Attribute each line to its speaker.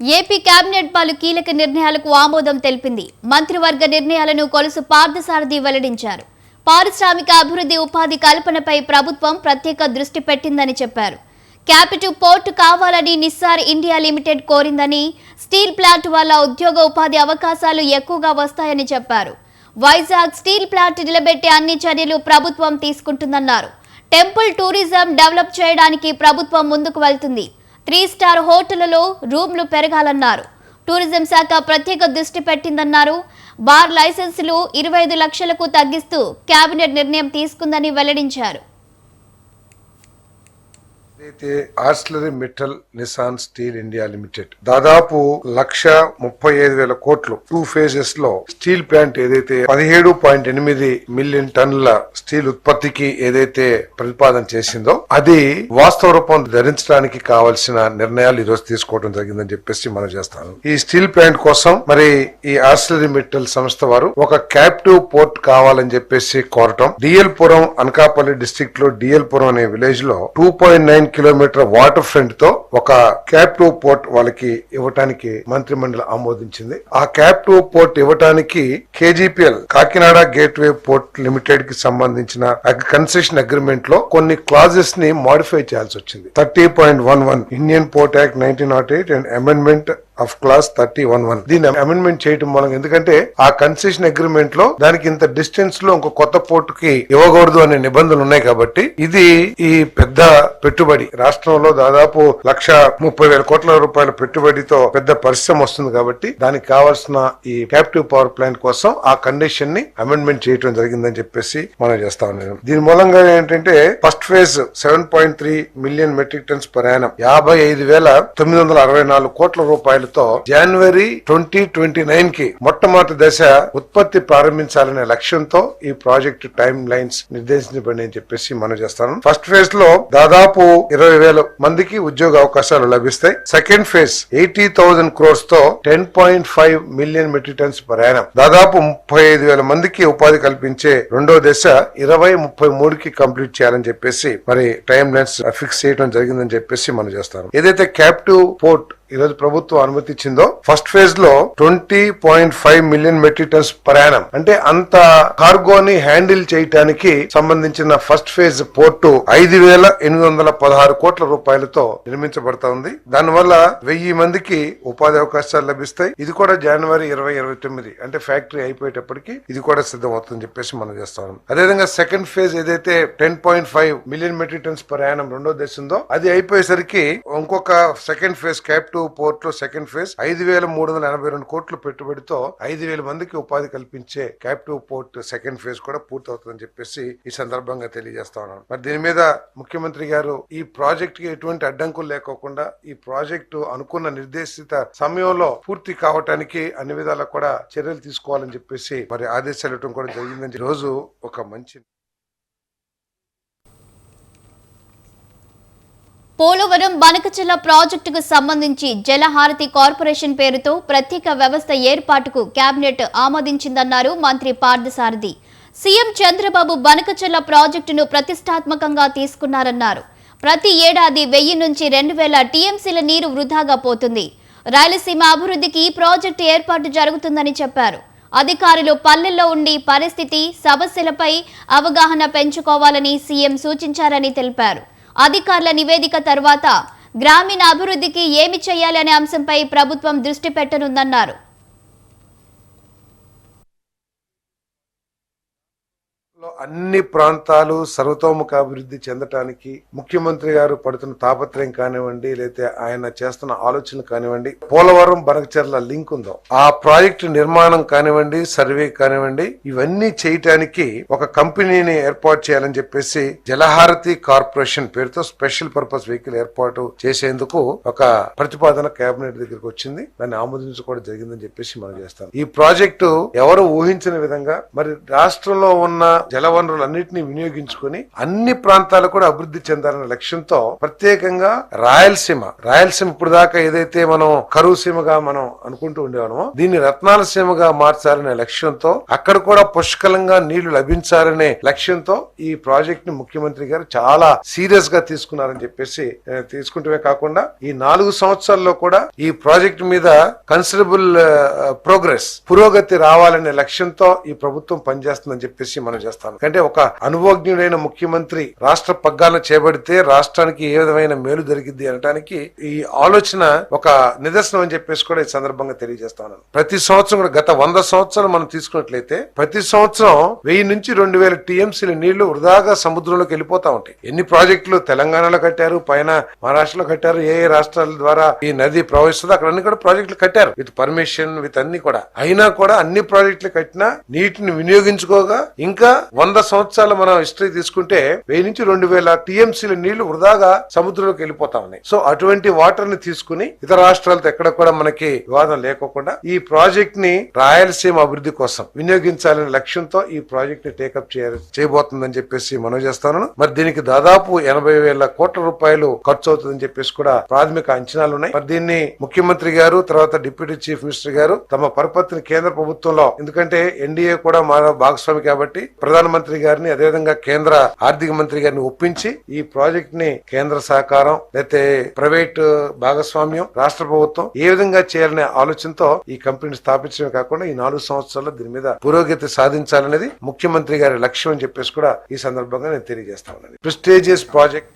Speaker 1: AP cabinet పలు కీలక నిర్ణయాలకు ఆమోదం తెలిపింది. మంత్రివర్గ నిర్ణయాలను కొలుసు పార్థసారథి వెల్లడించారు. పారిశ్రామిక అభివృద్ధి ఉపాధి కల్పనపై ప్రభుత్వం ప్రత్యేక దృష్టి పెట్టిందని చెప్పారు. క్యాపిటివ్ పోర్టు కావాలని నిస్సార్ ఇండియా లిమిటెడ్ కోరిందని స్టీల్ ప్లాంట్ వల్ల ఉద్యోగ ఉపాధి అవకాశాలు ఎక్కువగా వస్తాయని చెప్పారు. వైజాగ్ స్టీల్ ప్లాంట్ నిలబెట్టే అన్ని చర్యలు ప్రభుత్వం తీసుకుంటుందన్నారు. టెంపుల్ టూరిజం డెవలప్ చేయడానికి ప్రభుత్వం ముందుకు వెళ్తుంది. త్రీ స్టార్ హోటళ్ళలో రూమ్లు పెరగాలన్నారు. టూరిజం శాఖ ప్రత్యేక దృష్టి పెట్టిందన్నారు. బార్ లైసెన్సులు ఇరవై ఐదు లక్షలకు తగ్గిస్తూ కేబినెట్ నిర్ణయం తీసుకుందని వెల్లడించారు.
Speaker 2: ఏదైతే ఆస్లరీ మెటల్ నిసాన్ స్టీల్ ఇండియా లిమిటెడ్ దాదాపు లక్ష ముప్పై ఐదు వేల కోట్లు టూ ఫేజెస్లో స్టీల్ ప్లాంట్ ఏదైతే పదిహేడు పాయింట్ ఎనిమిది మిలియన్ టన్నుల స్టీల్ ఉత్పత్తికి ఏదైతే ప్రతిపాదన చేసిందో అది వాస్తవ రూపం ధరించడానికి కావలసిన నిర్ణయాలు ఈ రోజు తీసుకోవడం జరిగిందని చెప్పేసి మనం చేస్తాను. ఈ స్టీల్ ప్లాంట్ కోసం మరి ఈ ఆస్లరీ మెటల్ సంస్థ వారు ఒక క్యాప్టివ్ పోర్ట్ కావాలని చెప్పేసి కోరటం. డిఎల్ పురం అనకాపల్లి డిస్ట్రిక్ట్లో డిఎల్ పురం అనే విలేజ్లో two point nine kilometre water ఫ్రంట్తో ఒక క్యాప్టివ్ పోర్ట్ వాళ్ళకి ఇవ్వటానికి మంత్రి మండలి ఆమోదించింది. ఆ క్యాప్టివ్ పోర్ట్ ఇవ్వటానికి కేజీపీఎల్ కాకినాడ గేట్వే పోర్ట్ లిమిటెడ్కి సంబంధించిన కన్సెషన్ అగ్రిమెంట్లో కొన్ని క్లాజెస్ని మాడిఫై చేయాల్సి వచ్చింది. Thirty point one one Indian port act nineteen not eight and amendment of clause thirty one one దీన్ని అమెండ్మెంట్ చేయడం మూలంగా. ఎందుకంటే ఆ కన్సెషన్ అగ్రిమెంట్లో దానికి ఇంత డిస్టెన్స్లో ఇంకో కొత్త పోర్టుకి ఇవ్వకూడదు అనే నిబంధనలు ఉన్నాయి కాబట్టి ఇది ఈ పెద్ద పెట్టుబడి. రాష్ట్రంలో దాదాపు లక్ష ముప్పై వేల కోట్ల రూపాయల పెట్టుబడితో పెద్ద పరిశ్రమ వస్తుంది కాబట్టి దానికి కావాల్సిన ఈ క్యాప్టివ్ పవర్ ప్లాంట్ కోసం ఆ కండిషన్ని అమెండ్మెంట్ చేయడం జరిగిందని చెప్పేసి మనం చేస్తా ఉన్నాం. దీని మూలంగా ఏంటంటే first phase seven point three million metric tons per annum యాభై ఐదు వేల తొమ్మిది వందల అరవై నాలుగు కోట్ల రూపాయలు పేరుతో జనవరి ట్వంటీ ట్వంటీ నైన్కి మొట్టమొదటి దశ ఉత్పత్తి ప్రారంభించాలనే లక్ష్యంతో ఈ ప్రాజెక్ట్ టైం లైన్స్ నిర్దేశించబడి అని చెప్పేసి మనం చేస్తాను. ఫస్ట్ ఫేజ్లో దాదాపు ఇరవై వేల మందికి ఉద్యోగ అవకాశాలు లభిస్తాయి. Second phase eighty thousand క్రోర్స్తో ten point five million metric tons ప్రయాణం దాదాపు ముప్పై ఐదు వేల మందికి ఉపాధి కల్పించే రెండో దశ ఇరవై ముప్పై మూడుకి కంప్లీట్ చేయాలని చెప్పేసి మరి టైం లైన్స్ ఫిక్స్ చేయడం జరిగిందని చెప్పేసి మనం చేస్తాం ఏదైతే క్యాప్టివ్ పోర్ట్ ఈ రోజు ప్రభుత్వం ఇచ్చిందో ఫస్ట్ ఫేజ్లో twenty point five million metric tons ప్రయాణం అంటే అంత కార్గోని హ్యాండిల్ చేయటానికి సంబంధించిన ఫస్ట్ ఫేజ్ పోర్టు ఐదు వేల ఎనిమిది వందల పదహారు కోట్ల రూపాయలతో నిర్మించబడతా ఉంది. దానివల్ల వెయ్యి మందికి ఉపాధి అవకాశాలు లభిస్తాయి. ఇది కూడా జనవరి ఇరవై ఇరవై తొమ్మిది. అంటే ఫ్యాక్టరీ అయిపోయేటప్పటికి ఇది కూడా సిద్ధం అవుతుందని చెప్పేసి మనం చేస్తాం అదేవిధంగా సెకండ్ ఫేజ్ ఏదైతే ten point five million metric tons ప్రయాణం రెండో దేశందో అది అయిపోయేసరికి ఇంకొక సెకండ్ ఫేజ్ క్యాప్టివ్ టూ లో సెకండ్ ఫేజ్ ఐదు వేల మూడు వందల ఎనభై రెండు కోట్ల పెట్టుబడితో ఐదు వేల మందికి ఉపాధి కల్పించే క్యాప్టివ్ పోర్ట్ సెకండ్ ఫేజ్ కూడా పూర్తవుతుందని చెప్పేసి ఈ సందర్భంగా తెలియజేస్తా ఉన్నాను. మరి దీని మీద ముఖ్యమంత్రి గారు ఈ ప్రాజెక్ట్కి ఎటువంటి అడ్డంకులు లేకోకుండా ఈ ప్రాజెక్టు అనుకున్న నిర్దేశిత సమయంలో పూర్తి కావటానికి అన్ని విధాలా కూడా చర్యలు తీసుకోవాలని చెప్పేసి మరి ఆదేశాలు ఇవ్వడం కూడా జరిగిందని రోజు ఒక మంచి
Speaker 1: పోలవరం బనకచెల్ల ప్రాజెక్టుకు సంబంధించి జలహారతి కార్పొరేషన్ పేరుతో ప్రత్యేక వ్యవస్థ ఏర్పాటుకు కేబినెట్ ఆమోదించిందన్నారు మంత్రి పార్థసారథి. సీఎం చంద్రబాబు బనకచెల్ల ప్రాజెక్టును ప్రతిష్టాత్మకంగా తీసుకున్నారన్నారు. ప్రతి ఏడాది వెయ్యి నుంచి రెండు వేల టీఎంసీల నీరు వృధాగా పోతుంది. రాయలసీమ అభివృద్ధికి ఈ ప్రాజెక్టు ఏర్పాటు జరుగుతుందని చెప్పారు. అధికారులు పల్లెల్లో ఉండి పరిస్థితి సమస్యలపై అవగాహన పెంచుకోవాలని సీఎం సూచించారని తెలిపారు. అధికారుల నివేదిక తర్వాత గ్రామీణ అభివృద్ధికి ఏమి చేయాలి అనే అంశంపై ప్రభుత్వం దృష్టి పెట్టనుందన్నారు.
Speaker 2: అన్ని ప్రాంతాలు సర్వతోముఖ అభివృద్ధి చెందటానికి ముఖ్యమంత్రి గారు పడుతున్న తాపత్రయం కానివ్వండి లేకపోతే ఆయన చేస్తున్న ఆలోచనలు కానివ్వండి పోలవరం బనకచర్ల లింక్ ఉందో ఆ ప్రాజెక్టు నిర్మాణం కానివ్వండి సర్వే కానివ్వండి ఇవన్నీ చేయటానికి ఒక కంపెనీని ఏర్పాటు చేయాలని చెప్పేసి జలహారతి కార్పొరేషన్ పేరుతో స్పెషల్ పర్పస్ వెహికల్ ఏర్పాటు చేసేందుకు ఒక ప్రతిపాదన కేబినెట్ దగ్గరికి వచ్చింది. దాన్ని ఆమోదించుకోవడం జరిగిందని చెప్పేసి మనం చేస్తాం. ఈ ప్రాజెక్టు ఎవరు ఊహించిన విధంగా మరి రాష్ట్రంలో ఉన్న జల జలవనరులన్నింటినీ వినియోగించుకొని అన్ని ప్రాంతాలు కూడా అభివృద్ధి చెందాలనే లక్ష్యంతో ప్రత్యేకంగా రాయలసీమ రాయలసీమ ఇప్పుడు దాకా ఏదైతే మనం కరువు సీమగా మనం అనుకుంటూ ఉండేవాళ్ళమో దీన్ని రత్నాల సీమగా మార్చాలనే లక్ష్యంతో అక్కడ కూడా పుష్కలంగా నీళ్ళు లభించాలనే లక్ష్యంతో ఈ ప్రాజెక్ట్ని ముఖ్యమంత్రి గారు చాలా సీరియస్గా తీసుకున్నారని చెప్పేసి తీసుకుంటే తీసుకుంటమే కాకుండా ఈ నాలుగు సంవత్సరాల్లో కూడా ఈ ప్రాజెక్ట్ మీద కన్సిడరబుల్ ప్రోగ్రెస్ పురోగతి రావాలనే లక్ష్యంతో ఈ ప్రభుత్వం పనిచేస్తుందని చెప్పేసి మనం చేస్తాం అంటే ఒక అనుభవజ్ఞుడైన ముఖ్యమంత్రి రాష్ట్ర పగ్గాలను చేపడితే రాష్ట్రానికి ఏ విధమైన మేలు జరిగింది అనడానికి ఈ ఆలోచన ఒక నిదర్శనం అని చెప్పేసి కూడా ఈ సందర్భంగా తెలియజేస్తాను ప్రతి సంవత్సరం కూడా గత వంద సంవత్సరాలు మనం తీసుకున్నట్లయితే ప్రతి సంవత్సరం వెయ్యి నుంచి రెండు వేల టీఎంసీల నీళ్ళు వృధాగా సముద్రంలోకి వెళ్ళిపోతా ఉంటాయి. ఎన్ని ప్రాజెక్టులు తెలంగాణలో కట్టారు పైన మహారాష్ట్రలో కట్టారు ఏ ఏ రాష్ట్రాల ద్వారా ఈ నది ప్రవహిస్తుందో అక్కడ అన్ని కూడా ప్రాజెక్టులు కట్టారు. విత్ పర్మిషన్ విత్ అన్ని కూడా. అయినా కూడా అన్ని ప్రాజెక్టులు కట్టినా నీటిని వినియోగించుకోగా ఇంకా వంద సంవత్సరాలు మనం హిస్టరీ తీసుకుంటే వెయ్యి నుంచి రెండు వేల టీఎంసీల నీళ్ళు వృధాగా సముద్రంలోకి వెళ్ళిపోతా ఉన్నాయి. సో అటువంటి వాటర్ని తీసుకుని ఇతర రాష్ట్రాలతో ఎక్కడ కూడా మనకి వివాదం లేకోకుండా ఈ ప్రాజెక్ట్ని రాయలసీమ అభివృద్ధి కోసం వినియోగించాలనే లక్ష్యంతో ఈ ప్రాజెక్ట్ని టేకప్ చేయబోతుందని చెప్పేసి మనం చేస్తాను. మరి దీనికి దాదాపు ఎనభై వేల కోట్ల రూపాయలు ఖర్చు అవుతుందని చెప్పేసి కూడా ప్రాథమిక అంచనాలు ఉన్నాయి. మరి దీన్ని ముఖ్యమంత్రి గారు తర్వాత డిప్యూటీ చీఫ్ మినిస్టర్ గారు తమ పరపతిని కేంద్ర ప్రభుత్వంలో ఎందుకంటే ఎన్డీఏ కూడా మన భాగస్వామి కాబట్టి ప్రధానమంత్రి గారిని అదేవిధంగా కేంద్ర ఆర్థిక మంత్రి గారిని ఒప్పించి ఈ ప్రాజెక్ట్ని కేంద్ర సహకారం లేకపోతే ప్రైవేట్ భాగస్వామ్యం రాష్ట్ర ప్రభుత్వం ఏ విధంగా చేయాలనే ఆలోచనతో ఈ కంపెనీని స్థాపించడమే కాకుండా ఈ నాలుగు సంవత్సరాల్లో దీని మీద పురోగతి సాధించాలనేది ముఖ్యమంత్రి గారి లక్ష్యం అని చెప్పేసి కూడా ఈ సందర్భంగా నేను తెలియజేస్తా ఉన్నాను. Prestigious project